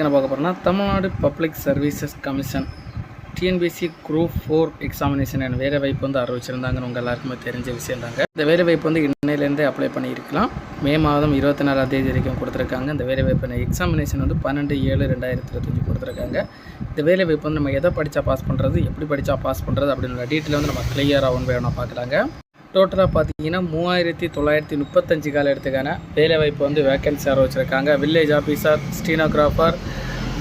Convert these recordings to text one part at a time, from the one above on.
என்ன பார்க்க போகிறோம்னா Tamil Nadu public services commission TNPSC group four examination என் வேலை வாய்ப்பு வந்து அறிவிச்சிருந்தாங்கன்னு உங்கள் எல்லாருக்குமே தெரிஞ்ச விஷயம் தாங்க. இந்த வேலை வாய்ப்பு வந்து இன்னையிலேருந்தே அப்ளை பண்ணியிருக்கலாம். மே மாதம் இருபத்தி நாலாம் தேதி வரைக்கும் கொடுத்துருக்காங்க. இந்த வேலை வாய்ப்பு எக்ஸாமினேஷன் வந்து பன்னெண்டு ஏழு ரெண்டாயிரத்தி இருபத்தஞ்சு கொடுத்துருக்காங்க. இந்த வேலை வாய்ப்பு வந்து நம்ம எதை படித்தா பாஸ் பண்ணுறது எப்படி படித்தா பாஸ் பண்ணுறது அப்படின்ற டீட்டெயில் வந்து நம்ம கிளியராக ஒன் வேணும் பார்க்கலாங்க. டோட்டலாக பார்த்தீங்கன்னா மூவாயிரத்தி தொள்ளாயிரத்தி முப்பத்தஞ்சு கால இடத்துக்கான வேலைவாய்ப்பு வந்து வேக்கன்சி அறிவிச்சிருக்காங்க village officer stenographer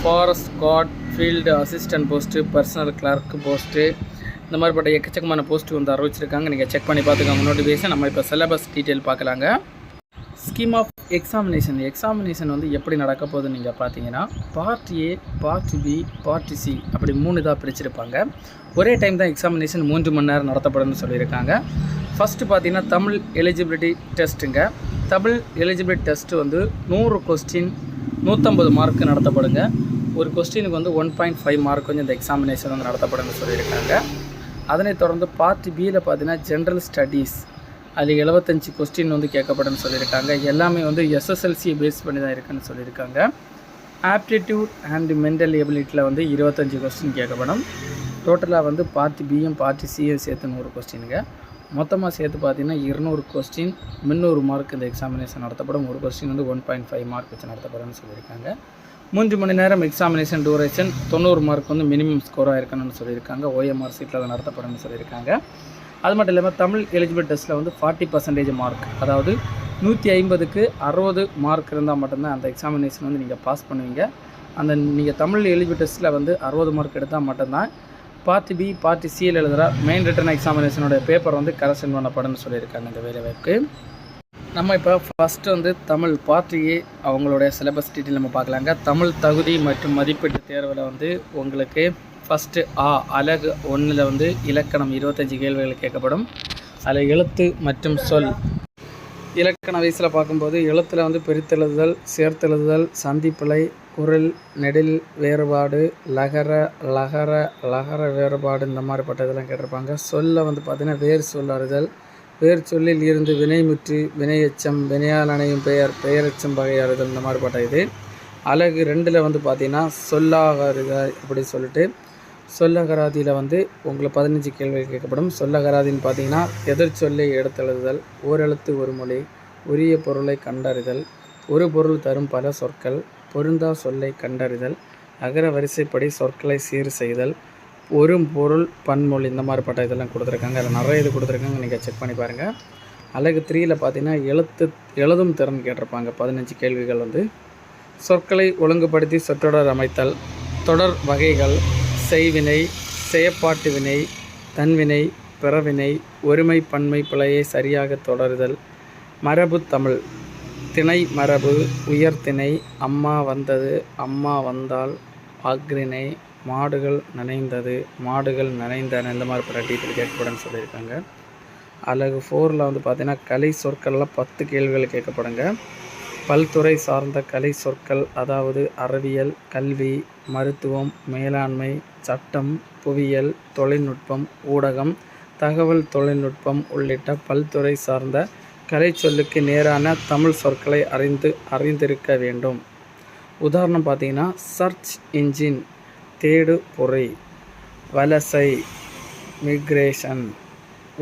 forest guard field assistant post personal clerk post இந்த மாதிரிப்பட்ட எக்கச்சக்கமான போஸ்ட்டு வந்து அறிவிச்சிருக்காங்க நீங்கள் செக் பண்ணி பார்த்துக்கோங்க. நோட்டிஃபிகேஷன் நம்ம இப்போ சிலபஸ் டீட்டெயில் பார்க்கலாங்க. ஸ்கீம் ஆஃப் எக்ஸாமினேஷன் எக்ஸாமினேஷன் வந்து எப்படி நடக்க போகுதுன்னு நீங்கள் பார்த்தீங்கன்னா part A part B part C அப்படி மூணு இதாக பிரிச்சிருப்பாங்க. ஒரே டைம் தான் எக்ஸாமினேஷன் மூன்று மணி நேரம் நடத்தப்படும்னு சொல்லியிருக்காங்க. ஃபஸ்ட்டு பார்த்தீங்கன்னா தமிழ் எலிஜிபிலிட்டி டெஸ்ட்டுங்க தமிழ் எலிஜிபிலிட்டி டெஸ்ட்டு வந்து நூறு கொஸ்டின் நூற்றம்பது மார்க் நடத்தப்படுங்க. ஒரு கொஸ்டினுக்கு வந்து ஒன் பாயிண்ட் ஃபைவ் மார்க் வந்து இந்த எக்ஸாமினேஷன் வந்து நடத்தப்படும்னு சொல்லியிருக்காங்க. அதனைத் தொடர்ந்து பார்ட் பியில் பார்த்தீங்கன்னா ஜென்ரல் ஸ்டடீஸ் அது எழுபத்தஞ்சி கொஸ்டின் வந்து கேட்கப்படும்னு சொல்லியிருக்காங்க. எல்லாமே வந்து எஸ்எஸ்எல்சியை பேஸ் பண்ணி தான் இருக்குன்னு சொல்லியிருக்காங்க. ஆப்டிடியூட் அண்ட் மென்டல் எபிலிட்டியில் வந்து இருபத்தஞ்சி கொஸ்டின் கேட்கப்படும். டோட்டலாக வந்து பார்ட்டி பியும் பார்ட்டி சியும் சேர்த்து நூறு கொஸ்டினுங்க மொத்தமாக சேர்த்து பார்த்தீங்கன்னா இருநூறு கொஸ்டின் முந்நூறு மார்க் இந்த எக்ஸாமினேஷன் நடத்தப்படும். ஒரு கொஸ்டின் வந்து ஒன் பாயிண்ட் ஃபைவ் மார்க் வச்சு நடத்தப்படும்னு சொல்லியிருக்காங்க. மூன்று மணி நேரம் எக்ஸாமினேஷன் டூரேஷன் தொண்ணூறு மார்க் வந்து மினிமம் ஸ்கோராக இருக்கணும்னு சொல்லியிருக்காங்க. ஓஎம்ஆர் சீட்டில் அதை நடத்தப்படும்னு சொல்லியிருக்காங்க. அது மட்டும் இல்லாமல் தமிழ் எலிஜிபிள் டெஸ்ட்டில் வந்து ஃபார்ட்டி பர்சன்டேஜ் மார்க் அதாவது நூற்றி ஐம்பதுக்கு அறுபது மார்க் இருந்தால் மட்டும்தான் அந்த எக்ஸாமினேஷன் வந்து நீங்கள் பாஸ் பண்ணுவீங்க. அந்த நீங்கள் தமிழ் எலிஜிபிள் டெஸ்ட்டில் வந்து அறுபது மார்க் எடுத்தால் மட்டும்தான் பார்ட்டி பி பார்ட்டி சியில் எழுதுகிற மெயின் ரிட்டன் எக்ஸாமினேஷனோட பேப்பர் வந்து கரெக்ஷன் பண்ணப்படும்னு சொல்லியிருக்காங்க இந்த வேலை வாய்ப்புக்கு. நம்ம இப்போ ஃபஸ்ட்டு வந்து தமிழ் பார்ட்டி ஏ அவங்களுடைய சிலபஸ் டீட்டெயில் நம்ம பார்க்கலாங்க. தமிழ் தகுதி மற்றும் மதிப்பீட்டு தேர்வில் வந்து உங்களுக்கு ஃபஸ்ட்டு ஆ அழகு ஒன்றில் வந்து இலக்கணம் இருபத்தஞ்சி கேள்விகள் கேட்கப்படும். அதில் எழுத்து மற்றும் சொல். இலக்கண வயசில் பார்க்கும்போது எழுத்தில் வந்து பிரித்தெழுதுதல் சேர்த்தெழுதுதல் சந்திப்பிழை குரல் நெடில் வேறுபாடு லகர லகர லகர வேறுபாடு இந்த மாதிரிப்பட்ட இதெல்லாம் கேட்டிருப்பாங்க. சொல்ல வந்து பார்த்திங்கன்னா வேர் சொல்லாறுதல். வேர் சொல்லில் இருந்து வினைமுற்று வினையச்சம் வினையால் அணையும் பெயர் பெயரச்சம் வகையாறுதல் இந்த இந்த மாதிரிப்பட்ட இது. அழகு ரெண்டில் வந்து பார்த்திங்கன்னா சொல்லாகருத அப்படி சொல்லிட்டு சொல்லகராதியில் வந்து உங்களுக்கு பதினஞ்சு கேள்விகள் கேட்கப்படும். சொல்லகராதின்னு பார்த்தீங்கன்னா எதிர் சொல்லை எடுத்தெழுதுதல் ஓரெழுத்து ஒரு மொழி உரிய பொருளை கண்டறிதல் ஒரு பொருள் தரும் பல சொற்கள் பொருந்தா சொல்லை கண்டறிதல் அகர வரிசைப்படி சொற்களை சீர் செய்தல் ஒரு பொருள் பன்மொழி இந்த மாதிரிப்பட்ட இதெல்லாம் கொடுத்துருக்காங்க. அதில் நிறைய இது கொடுத்துருக்காங்க. நீங்கள் செக் பண்ணி பாருங்கள் அழகு த்ரீயில் பார்த்தீங்கன்னா எழுத்து எழுதும் திறன் கேட்டிருப்பாங்க. பதினஞ்சு கேள்விகள் வந்து. சொற்களை ஒழுங்குபடுத்தி சொற்றொடர் அமைத்தல் தொடர் வகைகள் செய்வினை செயப்பாட்டு வினை தன்வினை பிறவினை ஒருமை பன்மை பிழையை சரியாக தொடருதல் மரபு தமிழ். திணை மரபு உயர்திணை அம்மா வந்தது அம்மா வந்தால் அக்ரிணை மாடுகள் நனைந்தது மாடுகள் நனைந்தன இந்த மாதிரி பல டீட்டெயில் கேட்கப்படுன்னு சொல்லியிருக்காங்க. அழகு ஃபோரில் வந்து பார்த்திங்கன்னா கலை சொற்களில் பத்து கேள்விகள் கேட்கப்படுங்க. பல்துறை சார்ந்த கலை சொற்கள் அதாவது அறிவியல் கல்வி மருத்துவம் மேலாண்மை சட்டம் புவியியல் தொழில்நுட்பம் ஊடகம் தகவல் தொழில்நுட்பம் உள்ளிட்ட பல்துறை சார்ந்த கலை சொல்லுக்கு நேரான தமிழ் சொற்களை அறிந்து அறிந்திருக்க வேண்டும். உதாரணம் பார்த்தீங்கன்னா சர்ச் இன்ஜின் தேடு பொறை வலசை மிக்ரேஷன்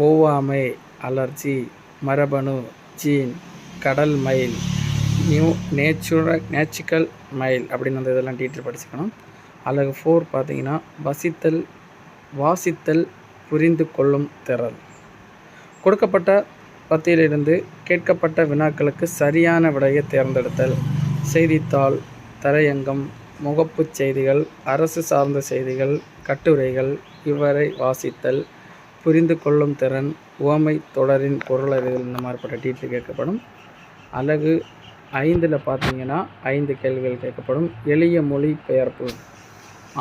ஒவ்வாமை அலர்ஜி மரபணு ஜீன் கடல் மயில் நியூ நேச்சுரல் நேச்சுரல் மைல் அப்படின்னு அந்த இதெல்லாம் டீட்டெயில் படிச்சுக்கணும். அழகு ஃபோர் பார்த்தீங்கன்னா வசித்தல் வாசித்தல் புரிந்து கொள்ளும் திறல் கொடுக்கப்பட்ட பத்தியிலிருந்து கேட்கப்பட்ட வினாக்களுக்கு சரியான விடையை தேர்ந்தெடுத்தல். செய்தித்தாள் தரையங்கம் முகப்புச் செய்திகள் அரசு சார்ந்த செய்திகள் கட்டுரைகள் இவரை வாசித்தல் புரிந்து கொள்ளும் திறன் உவமை தொடரின் பொருள் அறிதல் இந்த மாதிரிப்பட்ட டீட்டில் கேட்கப்படும். அழகு ஐந்தில் பார்த்தீங்கன்னா ஐந்து கேள்விகள் கேட்கப்படும். எளிய மொழி பெயர்ப்பு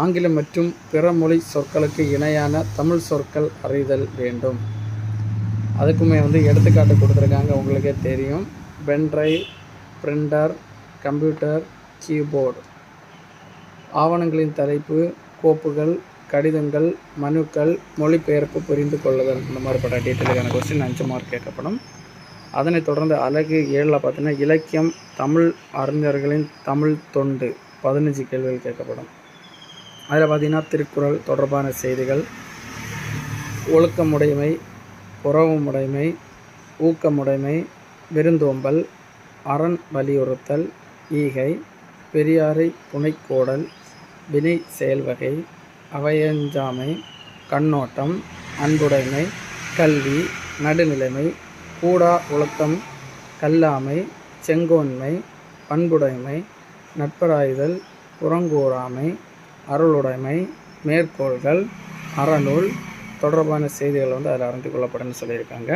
ஆங்கிலம் மற்றும் பிற மொழி சொற்களுக்கு இணையான தமிழ் சொற்கள் அறிதல் வேண்டும். அதுக்குமே வந்து எடுத்துக்காட்டு கொடுத்துருக்காங்க உங்களுக்கே தெரியும். Pen drive printer computer keyboard. ஆவணங்களின் தலைப்பு கோப்புகள் கடிதங்கள் மனுக்கள் மொழிபெயர்ப்பு புரிந்து கொள்ளுதல். இந்த மாதிரிப்பட்ட டீட்டெயிலுக்கான கொஸ்டின் அஞ்சு மார்க் கேட்கப்படும். அதனைத் தொடர்ந்து அழகு ஏழில் பார்த்தீங்கன்னா இலக்கியம் தமிழ் அறிஞர்களின் தமிழ் தொண்டு பதினஞ்சு கேள்விகள் கேட்கப்படும். அதில் பார்த்திங்கன்னா திருக்குறள் தொடர்பான செய்திகள் ஒழுக்கமுடைமை உறவுமுடைமை ஊக்கமுடைமை விருந்தோம்பல் அரண் வலியுறுத்தல் ஈகை பெரியாரை துணைக்கோடல் வினை செயல்வகை அவையஞ்சாமை கண்ணோட்டம் அன்புடைமை கல்வி நடுநிலைமை கூடா ஒழுக்கம் கல்லாமை செங்கோன்மை பண்புடைமை நட்பராயுதல் புறங்கூறாமை அருளுடைமை மேற்கோள்கள் அறநூல் தொடர்பான செய்திகள் வந்து அதில் அறிந்து கொள்ளப்படும்னு சொல்லியிருக்காங்க.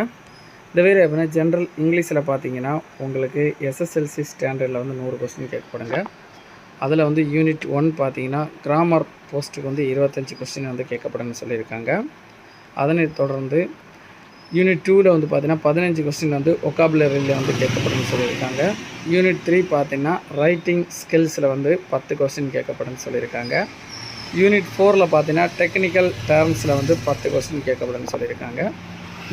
இந்த வேறு எப்படின்னா ஜென்ரல் இங்கிலீஷில் பார்த்தீங்கன்னா உங்களுக்கு எஸ்எஸ்எல்சி ஸ்டாண்டர்டில் வந்து நூறு கொஸ்டின் கேட்கப்படுங்க. அதில் வந்து யூனிட் ஒன் பார்த்தீங்கன்னா கிராமர் போஸ்ட்டுக்கு வந்து இருபத்தஞ்சி கொஸ்டின் வந்து கேட்கப்படும்னு சொல்லியிருக்காங்க. அதனை தொடர்ந்து யூனிட் டூவில் வந்து பார்த்தீங்கன்னா பதினஞ்சு கொஸ்டின் வந்து ஒக்காபுலரியில் வந்து கேட்கப்படும்னு சொல்லியிருக்காங்க. யூனிட் த்ரீ பார்த்தீங்கன்னா ரைட்டிங் ஸ்கில்ஸில் வந்து பத்து கொஸ்டின் கேட்கப்படும்னு சொல்லியிருக்காங்க. யூனிட் ஃபோரில் பார்த்தீங்கன்னா டெக்னிக்கல் டேர்ம்ஸில் வந்து பத்து கொஸ்டின் கேட்கப்படும்னு சொல்லியிருக்காங்க.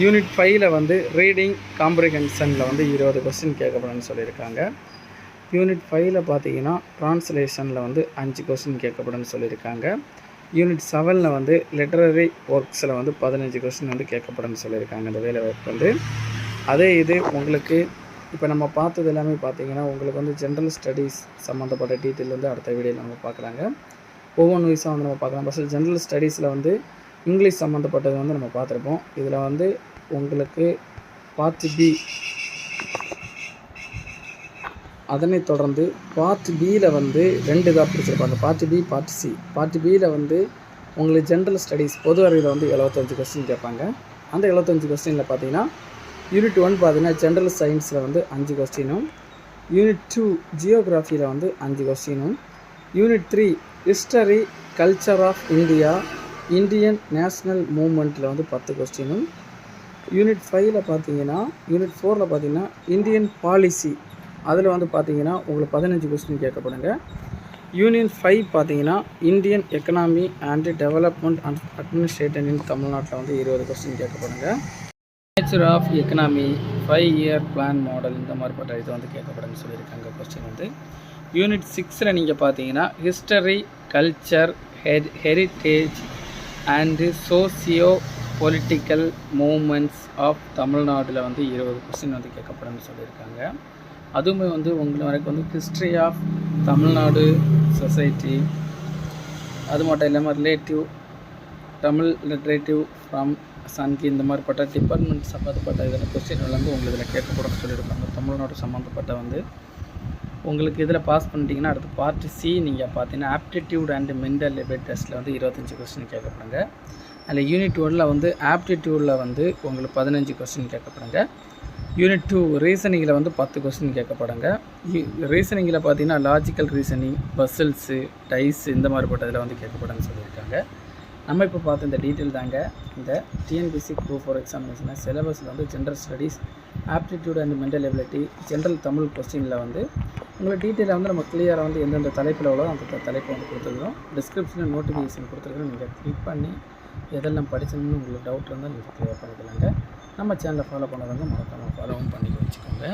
யூனிட் ஃபைவ்ல வந்து ரீடிங் காம்ப்ரிஹென்ஷனில் வந்து இருபது கொஸ்டின் கேட்கப்படும்னு சொல்லியிருக்காங்க. யூனிட் ஃபைவ்ல பார்த்தீங்கன்னா ட்ரான்ஸ்லேஷனில் வந்து அஞ்சு கொஸ்டின் கேட்கப்படும்னு சொல்லியிருக்காங்க. யூனிட் செவனில் வந்து லிட்ரரி ஒர்க்ஸில் வந்து பதினஞ்சு கொஸ்டின் வந்து கேட்கப்படும்னு சொல்லியிருக்காங்க இந்த வேலை வாய்ப்பு வந்து. அதே இது உங்களுக்கு இப்போ நம்ம பார்த்தது எல்லாமே பார்த்தீங்கன்னா உங்களுக்கு வந்து ஜென்ரல் ஸ்டடீஸ் சம்மந்தப்பட்ட டீட்டெயில் வந்து அடுத்த வீடியோவில் நம்ம பார்க்குறாங்க ஒவ்வொன்று வயசாக வந்து நம்ம பார்க்கலாம். ஃபஸ்ட்டு ஜென்ரல் ஸ்டடீஸில் வந்து இங்கிலீஷ் சம்மந்தப்பட்டது வந்து நம்ம பார்த்துருப்போம். இதில் வந்து உங்களுக்கு பார்ட் பி அதனைத் தொடர்ந்து பார்ட் பியில் வந்து ரெண்டு இதாக பிடிச்சிருப்பாங்க part B part C part பியில் வந்து உங்களுக்கு ஜென்ரல் ஸ்டடீஸ் பொது அறிவில் வந்து எழுபத்தஞ்சு கொஸ்டின் கேட்பாங்க. அந்த எழுபத்தஞ்சு கொஸ்டினில் பார்த்தீங்கன்னா யூனிட் ஒன் பார்த்தீங்கன்னா ஜென்ரல் சயின்ஸில் வந்து அஞ்சு கொஸ்டினும் யூனிட் டூ ஜியோகிராஃபியில் வந்து அஞ்சு கொஸ்டினும் unit three history culture of India Indian national மூமெண்ட்டில் வந்து பத்து கொஸ்டினும் யூனிட் ஃபைவ்ல பார்த்தீங்கன்னா யூனிட் ஃபோரில் பார்த்தீங்கன்னா இந்தியன் பாலிசி அதில் வந்து பார்த்தீங்கன்னா உங்களுக்கு பதினஞ்சு கொஸ்டின் கேட்கப்படுங்க. யூனியன் ஃபைவ் பார்த்தீங்கன்னா Indian economy and development and administration in தமிழ்நாட்டில் வந்து இருபது question கேட்கப்படுங்க. Nature of economy five year plan model இந்த மாதிரிப்பட்ட இது வந்து கேட்கப்படுன்னு சொல்லியிருக்காங்க கொஸ்டின் வந்து. யூனிட் சிக்ஸில் நீங்கள் பார்த்தீங்கன்னா history culture head heritage and socio political movements of தமிழ்நாட்டில் வந்து இருபது கொஸ்டின் வந்து கேட்கப்படும்னு சொல்லியிருக்காங்க. அதுவுமே வந்து உங்களை வரைக்கும் வந்து ஹிஸ்ட்ரி ஆஃப் தமிழ்நாடு சொசைட்டி அது மட்டும் இல்லாமல் ரிலேட்டிவ் தமிழ் லிட்ரேட்டிவ் ஃப்ரம் சன்கி இந்த மாதிரிப்பட்ட டிபார்ட்மெண்ட் சம்மந்தப்பட்ட இதில் கொஸ்டின் வந்து உங்களுக்கு இதில் கேட்கப்படும் சொல்லியிருக்காங்க. தமிழ்நாடு சம்மந்தப்பட்ட வந்து உங்களுக்கு இதில் பாஸ் பண்ணிட்டீங்கன்னா அடுத்து பார்ட் சி நீங்கள் பார்த்தீங்கன்னா ஆப்டிடியூட் அண்ட் மென்டல் லெபல் டெஸ்ட்டில் வந்து இருபத்தஞ்சி கொஸ்டின் கேட்கப்படுங்க. அதில் யூனிட் ஒனில் வந்து ஆப்டிடியூடில் வந்து உங்களுக்கு பதினஞ்சு கொஸ்டின் கேட்கப்படுங்க. யூனிட் டூ ரீசனிங்கில் வந்து பத்து கொஸ்டின் கேட்கப்படுங்க. ரீசனிங்கில் பார்த்தீங்கன்னா லாஜிக்கல் ரீசனிங் பசில்ஸு டைஸ் இந்த மாதிரிப்பட்டதில் வந்து கேட்கப்படுன்னு சொல்லியிருக்காங்க. நம்ம இப்போ பார்த்த இந்த டீட்டெயில் தாங்க. இந்த டிஎன்பிசி குரூப் ஃபோர் எக்ஸாமினேஷனில் சிலபஸில் வந்து general studies aptitude and mental ability general Tamil கொஸ்டினில் வந்து உங்களுக்கு டீட்டெயிலாக வந்து நம்ம கிளியராக வந்து எந்தெந்த தலைப்பில் உள்ளதோ அந்த தலைப்பை வந்து கொடுத்துருக்கோம் டிஸ்கிரிப்ஷனில் நோட்டிஃபிகேஷன் கொடுத்துருக்கோம் நீங்கள் கிளிக் பண்ணி எதெல்லாம் படிச்சணும்னு உங்களுக்கு டவுட் இருந்தால் நீங்கள் கிளியர் பண்ணிக்கலாங்க. நம்ம சேனலை ஃபாலோ பண்ணதாங்க மறக்காமல் ஃபாலோவும் பண்ணி வச்சுக்கோங்க